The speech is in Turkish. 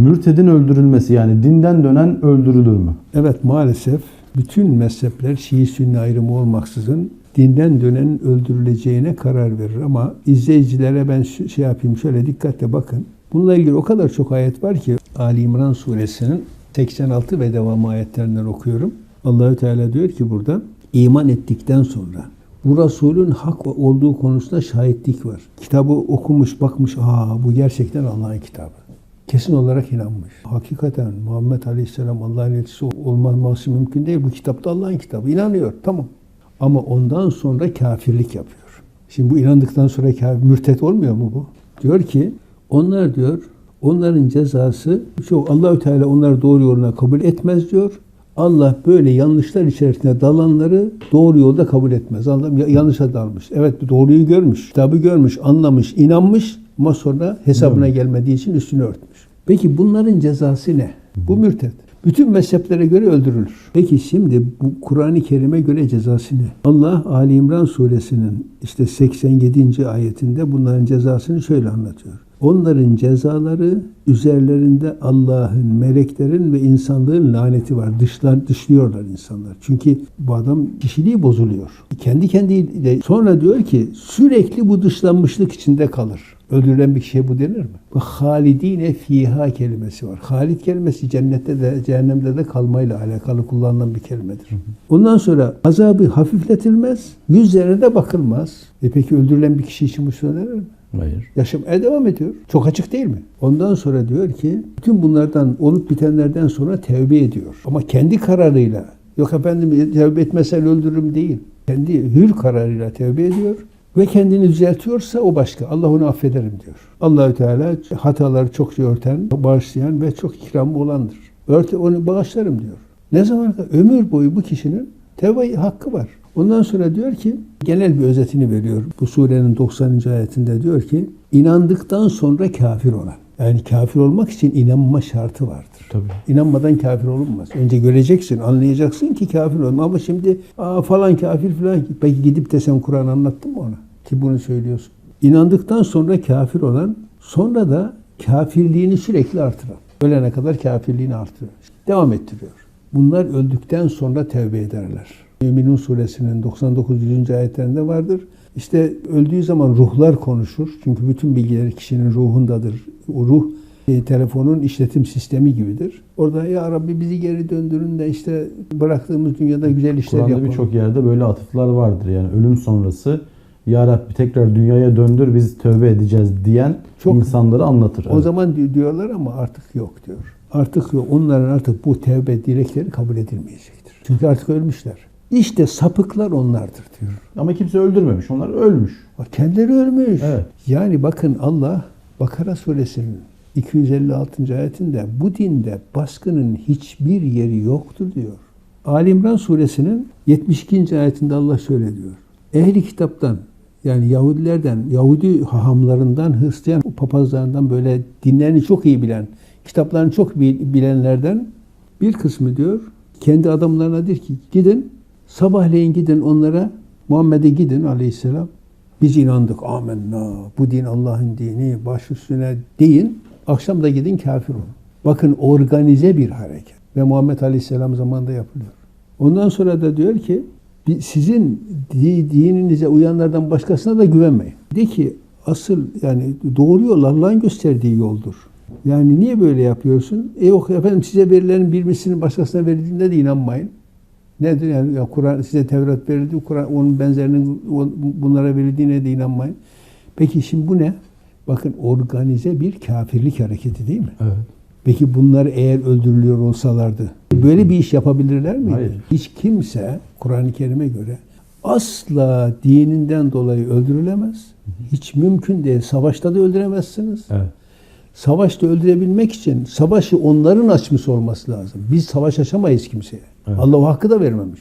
Mürtedin öldürülmesi yani dinden dönen öldürülür mü? Evet maalesef bütün mezhepler Şii Sünni ayrımı olmaksızın dinden dönenin öldürüleceğine karar verir. Ama izleyicilere ben şey yapayım şöyle dikkatle bakın. Bununla ilgili o kadar çok ayet var ki Ali İmran suresinin 86 ve devam ayetlerinden okuyorum. Allahü Teala diyor ki burada iman ettikten sonra bu Resulün hak olduğu konusunda şahitlik var. Kitabı okumuş, bakmış, aa bu gerçekten Allah'ın kitabı. Kesin olarak inanmış. Hakikaten Muhammed Aleyhisselam Allah'ın elçisi olmaması mümkün değil. Bu kitapta Allah'ın kitabı. İnanıyor. Tamam. Ama ondan sonra kafirlik yapıyor. Şimdi bu inandıktan sonra kafir, mürtet olmuyor mu bu? Diyor ki onlar diyor onların cezası şu Allahü Teala onları doğru yoluna kabul etmez diyor. Allah böyle yanlışlar içerisinde dalanları doğru yolda kabul etmez. Allah ya- yanlışa dalmış. Evet doğruyu görmüş, kitabı görmüş, anlamış, inanmış ama sonra hesabına gelmediği için üstünü örtmüş. Peki bunların cezası ne? Bu mürtet. Bütün mezheplere göre öldürülür. Peki şimdi bu Kur'an-ı Kerim'e göre cezası ne? Allah Ali İmran suresinin işte 87. ayetinde bunların cezasını şöyle anlatıyor. Onların cezaları üzerlerinde Allah'ın, meleklerin ve insanlığın laneti var. Dışlar, dışlıyorlar insanlar. Çünkü bu adam kişiliği bozuluyor. Kendi kendiyle sonra diyor ki sürekli bu dışlanmışlık içinde kalır. Öldürülen bir kişiye bu denir mi? Ve halidine fiha kelimesi var. Halid kelimesi cennette de cehennemde de kalmayla alakalı kullanılan bir kelimedir. Ondan sonra azabı hafifletilmez, yüzlerine de bakılmaz. E peki öldürülen bir kişi için bu söylenir mi? Hayır. Yaşamaya devam ediyor. Çok açık değil mi? Ondan sonra diyor ki bütün bunlardan olup bitenlerden sonra tevbe ediyor. Ama kendi kararıyla yok efendim tevbe etmesen öldürürüm değil. Kendi hür kararıyla tevbe ediyor ve kendini düzeltiyorsa o başka. Allah onu affederim diyor. Allahü Teala hataları çok örten, bağışlayan ve çok ikramı olandır. Örte onu bağışlarım diyor. Ne zaman? Ömür boyu bu kişinin tevbe hakkı var. Ondan sonra diyor ki genel bir özetini veriyor. Bu surenin 90. ayetinde diyor ki inandıktan sonra kafir olan. Yani kafir olmak için inanma şartı vardır. Tabii. İnanmadan kafir olunmaz. Önce göreceksin, anlayacaksın ki kafir olma. Ama şimdi Aa, falan kafir falan. Peki gidip de sen Kur'an anlattın mı ona? Ki bunu söylüyorsun. İnandıktan sonra kafir olan, sonra da kafirliğini sürekli artıran. Ölene kadar kafirliğini artırıyor. Devam ettiriyor. Bunlar öldükten sonra tevbe ederler. Müminun suresinin 99. 100. ayetlerinde vardır. İşte öldüğü zaman ruhlar konuşur. Çünkü bütün bilgiler kişinin ruhundadır. O ruh e, telefonun işletim sistemi gibidir. Orada ya Rabbi bizi geri döndürün de işte bıraktığımız dünyada güzel işler Kur'an'da yapalım. birçok yerde böyle atıflar vardır. Yani ölüm sonrası Ya Rabbi tekrar dünyaya döndür biz tövbe edeceğiz diyen Çok- insanları anlatır. O Evet. zaman di- diyorlar ama artık yok diyor. Artık yok. Onların artık bu tevbe dilekleri kabul edilmeyecektir. Çünkü artık ölmüşler. İşte sapıklar onlardır diyor. Ama kimse öldürmemiş. Onlar ölmüş. Kendileri ölmüş. Evet. Yani bakın Allah Bakara suresinin 256. ayetinde bu dinde baskının hiçbir yeri yoktur diyor. Ali İmran suresinin 72. ayetinde Allah şöyle diyor. Ehli kitaptan yani Yahudilerden, Yahudi hahamlarından, Hristiyan papazlarından böyle dinlerini çok iyi bilen, kitaplarını çok bi- bilenlerden bir kısmı diyor kendi adamlarına der ki gidin sabahleyin gidin onlara Muhammed'e gidin aleyhisselam. Biz inandık. Amenna. Bu din Allah'ın dini. Baş üstüne deyin. Akşam da gidin kafir olun. Bakın organize bir hareket. Ve Muhammed Aleyhisselam zamanında yapılıyor. Ondan sonra da diyor ki "Bi- sizin di- dininize uyanlardan başkasına da güvenmeyin. De ki asıl yani doğru yol Allah'ın gösterdiği yoldur. Yani niye böyle yapıyorsun? E yok efendim size verilenin bir mislinin başkasına verildiğinde de inanmayın. Nedir yani ya Kur'an size Tevrat verildi, Kur'an onun benzerinin bunlara verildiğine de inanmayın. Peki şimdi bu ne? Bakın organize bir kafirlik hareketi değil mi? Evet. Peki bunlar eğer öldürülüyor olsalardı böyle bir iş yapabilirler miydi? Hayır. Hiç kimse Kur'an-ı Kerim'e göre asla dininden dolayı öldürülemez. Hiç mümkün değil. Savaşta da öldüremezsiniz. Evet. Savaşta öldürebilmek için savaşı onların açmış olması lazım. Biz savaş açamayız kimseye. Evet. Allah hakkı da vermemiş.